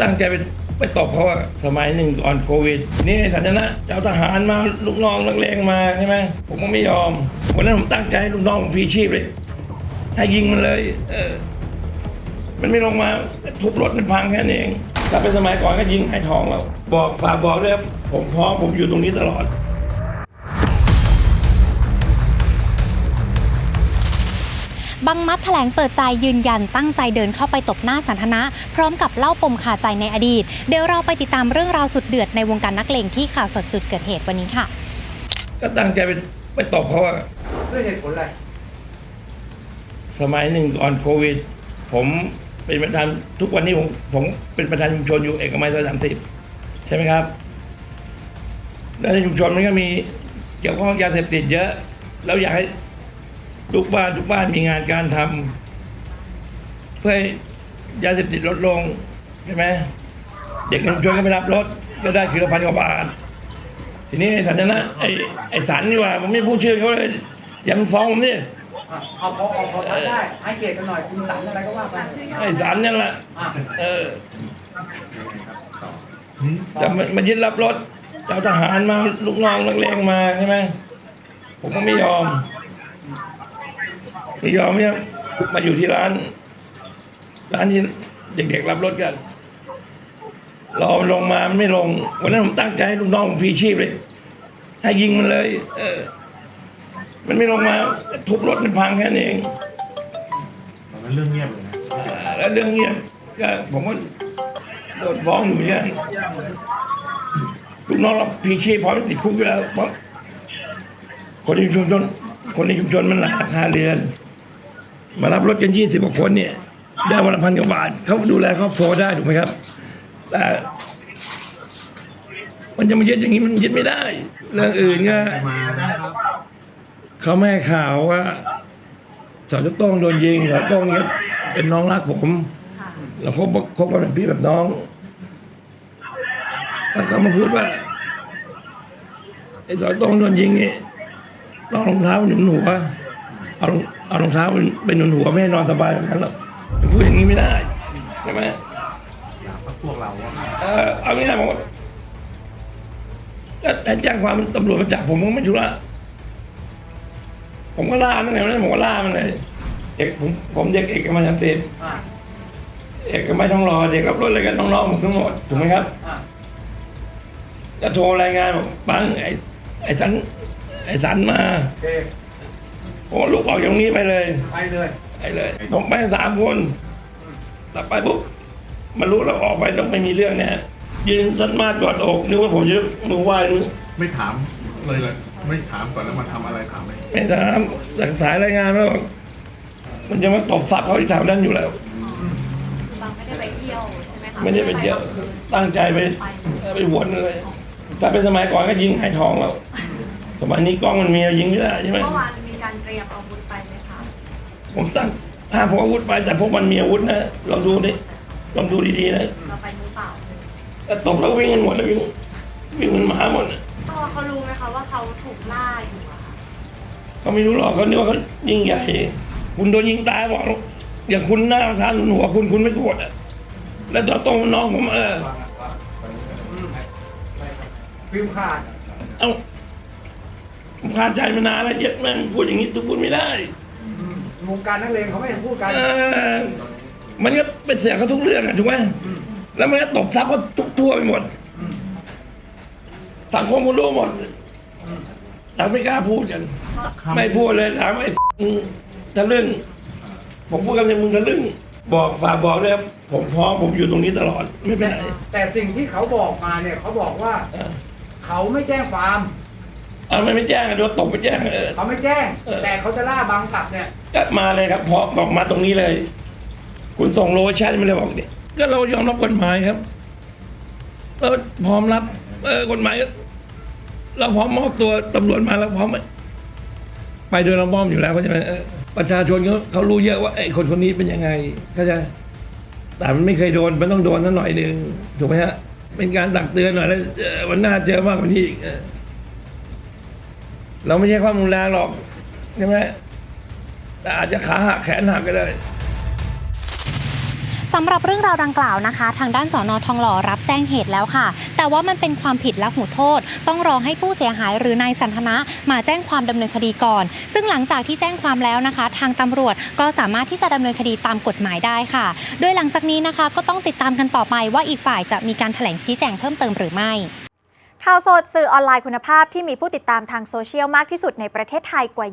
ตั้งใจไปไปตบเขาอะสมัยหนึ่งก่อนโควิด นี่ไอ้สัญนะเอาทหารมาลูกน้องนักเลงมาใช่ไหมผมก็ไม่ยอม วันนั้นผมตั้งใจลูกน้องผมพีชีพเลยให้ยิงมันเลย เออ มันไม่ลงมาทุบรถมันพังแค่นั้นเองถ้าเป็นสมัยก่อนก็ยิงให้ทองแล้วบอกฝากบอกด้วยครับผมพร้อมผมอยู่ตรงนี้ตลอด บังมัดแถลงเปิดใจยืนยันตั้งใจเดินเข้าไปตบหน้าสันทนะ พร้อมกับเล่าปมคาใจในอดีต เดี๋ยวเราไปติดตามเรื่องราวสุดเดือดในวงการนักเลงที่ข่าวสดจุดเกิดเหตุวันนี้ค่ะ ก็ตั้งใจไปไปตบเขาอะด้วยเหตุผลอะไร สมัยหนึ่งก่อนโควิด ผมเป็นประธานทุกวันนี้ผมผมเป็นประธานชุมชนอยู่เอกมัยซอยสามสิบใช่ไหมครับ แล้วในชุมชนมันก็มีเกี่ยวข้องยาเสพติดเยอะ แล้วอยากให้ ทุกบ้านทุกบ้านมีงานการทำเพื่อให้ยาเสพติดลดลงใช่ไหมเด็กในชุมชนก็ไม่รับรถก็ได้คือละพันกว่าบาททีนี้ไอ้สันนะไอ้ไอ้สันนี่ว่าผมไม่พูดชื่อเขาเลยอย่ามันฟ้องผมดิอะเอาพอเอาพอทำได้ให้เกียรติกันหน่อยคุณสันอะไรก็ว่าไปไอ้สันนั่นแหละอะเออจะมามายึดรับรถจะเอาทหารมาลูกน้องนักเลงมาใช่ไหมผมก็ไม่ยอม ไม่ยอมเนี่ยมาอยู่ที่ร้าน ร้านที่เด็กๆรับรถกันรอมันลงมามันไม่ลง วันนั้นผมตั้งใจให้ลูกน้องผมพลีชีพเลย ให้ยิงมันเลย เออ มันไม่ลงมาทุบรถมันพังแค่นั้นเองตอนนั้นเรื่องเงียบเลยนะอ่าแล้วเรื่องเงียบก็ผมก็โดนฟ้องอยู่เหมือนกันลูกน้องเราพีชีพพร้อมจะติดคุกอยู่แล้วเพราะคนในชุมชนคนในชุมชนมันหลายราคาเรือน มารับรถกันยี่สิบกว่าคนเนี่ย ได้วันละพันกว่าบาทเขาดูแลครอบครัวได้ถูกไหมครับ แต่ มันจะมายึดอย่างนี้มันยึดไม่ได้ เรื่องอื่นก็เขาไม่ให้ข่าวว่าสาวโต้งโดนยิงสาวต้งเนี่ยเป็นน้องรักผมเราคบคบกันแบบพี่แบบน้องแล้วเขามาพูดว่าไอ้สาวโต้งโดนยิงนี่ต้องรองเท้าหนุนหัวเอา เอารองเท้าเป็นหนุนหัวไม่ให้นอนสบายแบบนั้นหรอกพูดอย่างนี้ไม่ได้ใช่ไหมพวกเราเออเอางี้นะผมก็ถ้แจ้งความตำรวจมาจับผมผมไม่ชุละผมก็ล่ามันไงวันนั้นผมก็ล่ามันเลยเอกผมผมเด็กเอกมาทันเสพอะเอกไม่ต้องรอเด็กรับรถอะไรกันน้องๆผมทั้งหมดถูกไหมครับอะโทรรายงานบอกปังไอ้ไอ้สันไอ้สันมา ผมก็ลุกออกจากตรงนี้ไปเลย ไปเลยไปเลย ผมไปสามคนแต่ไปปุ๊บมันรู้เราออกไปต้องไม่มีเรื่องแน่ยืนทัดมาดกอดอกนึกว่าผมจะมือไหว้นึกไม่ถามเลยเลยไม่ถามก่อนแล้วมาทำอะไรถามไหมไม่ถามจากสายรายงานแล้วบอกมันจะมาตบซับเขาที่แถวนั้นอยู่แล้วบางไม่ได้ไปเที่ยวใช่ไหมคะไม่ได้ไปเที่ยวตั้งใจไปไปหวนเลยถ้าเป็นสมัยก่อนก็ยิงไห้ทองแล้วสมัยนี้กล้องมันมียิงไม่ได้ใช่ไหม เมื่อวานมี การเตรียมอาวุธไปไหมคะผมตั้งพาพกอาวุธไปแต่พวกมันมีอาวุธนะลองดูดิลองดูดีๆนะเราไปมือเปล่าแต่ตบแล้วก็วิ่งกันหมดเลยวิ่งวิ่งเหมันหมาหมดน่ะตัวเขารู้ไหมคะว่าเขาถูกล่าอยู่อะคะเขาไม่รู้หรอกเขาเนี่ยว่าเขายิงใหญ่ คุณโดนยิงตายบอกอย่างคุณหน้าทานหนุนหัวคุณคุณไม่โกรธอะแล้วตัวโตน้องผมเออฟิลขาด เอ้า ผมขาดใจมานานแล้วเจ็ดแม่งพูดอย่างนี้ทุกพูดไม่ได้อืมวงการนักเลงเขาไม่เห็นพูดกัน เออมันก็ไปเสียเขาทุกเรื่องอะถูกไหมแล้วมันก็ตบซับเขาทุกทั่วไปหมด สังคมมันรู้หมดแต่ไม่กล้าพูดกัน ไม่พูดเลยถามไอ้ทะลึ่งผมพูดกันในมึงทะลึ่งบอกฝากบอกด้วยครับผมพร้อมผมอยู่ตรงนี้ตลอด ไม่เป็นไรแต่สิ่งที่เขาบอกมาเนี่ยเขาบอกว่าเออเขาไม่แจ้งความ เอาไม่ไม่แจ้งอะโดนตบไปแจ้งเออ เขาไม่แจ้ง เออ แต่เขาจะล่าบางกลับเนี่ย ก็มาเลยครับพร้อมบอกมาตรงนี้เลย คุณส่งโลชั่นไม่ได้บอกเนี่ยก็เรายอมรับกฎหมายครับ เราพร้อมรับ เออกฎหมาย เราพร้อมมอบตัวตำรวจมาแล้วพร้อม ไปโดยเรามอมอยู่แล้วเขาใช่ไหมเออประชาชนเขาเขารู้เยอะว่าไอ้คนคนนี้เป็นยังไงเข้าใจแต่มันไม่เคยโดนมันต้องโดนสักหน่อยหนึ่งถูกไหมฮะเป็นการตักเตือนหน่อยแล้วเออวันหน้าเจอมากกว่านี้อีกเออ เราไม่ใช่ความรุนแรงหรอกใช่ไหมแต่อาจจะขาหักแขนหักก็ได้สำหรับเรื่องราวดังกล่าวนะคะ ทางด้านสอนอทองหล่อรับแจ้งเหตุแล้วค่ะ แต่ว่ามันเป็นความผิดและหูโทษ ต้องรอให้ผู้เสียหายหรือนายสันทนะมาแจ้งความดำเนินคดีก่อน ซึ่งหลังจากที่แจ้งความแล้วนะคะ ทางตำรวจก็สามารถที่จะดำเนินคดีตามกฎหมายได้ค่ะ โดยหลังจากนี้นะคะก็ต้องติดตามกันต่อไปว่าอีกฝ่ายจะมีการแถลงชี้แจงเพิ่มเติมหรือไม่ ข่าวสดสื่อออนไลน์คุณภาพที่มีผู้ติดตามทางโซเชียลมากที่สุดในประเทศไทยกว่า